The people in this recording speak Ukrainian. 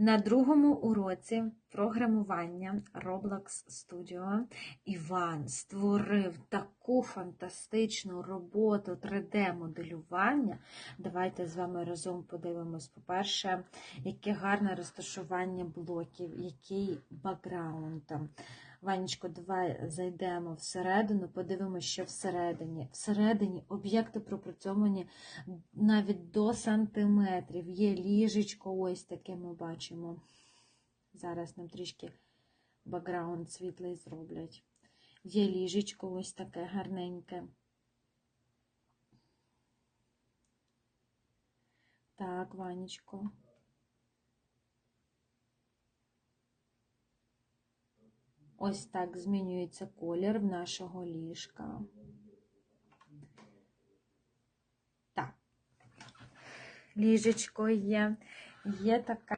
На другому уроці програмування Roblox Studio Іван створив таку фантастичну роботу 3D-моделювання. Давайте з вами разом подивимось. По-перше, яке гарне розташування блоків, який бакграунд. Ванечко, давай зайдемо всередину, подивимося, що всередині. Всередині об'єкти пропрацьовані навіть до сантиметрів. Є ліжечко, ось таке ми бачимо. Зараз нам трішки бакграунд світлий зроблять. Є ліжечко ось таке гарненьке. Так, Ванечко. Ось так змінюється колір в нашого ліжка. Так, ліжечко є. Є така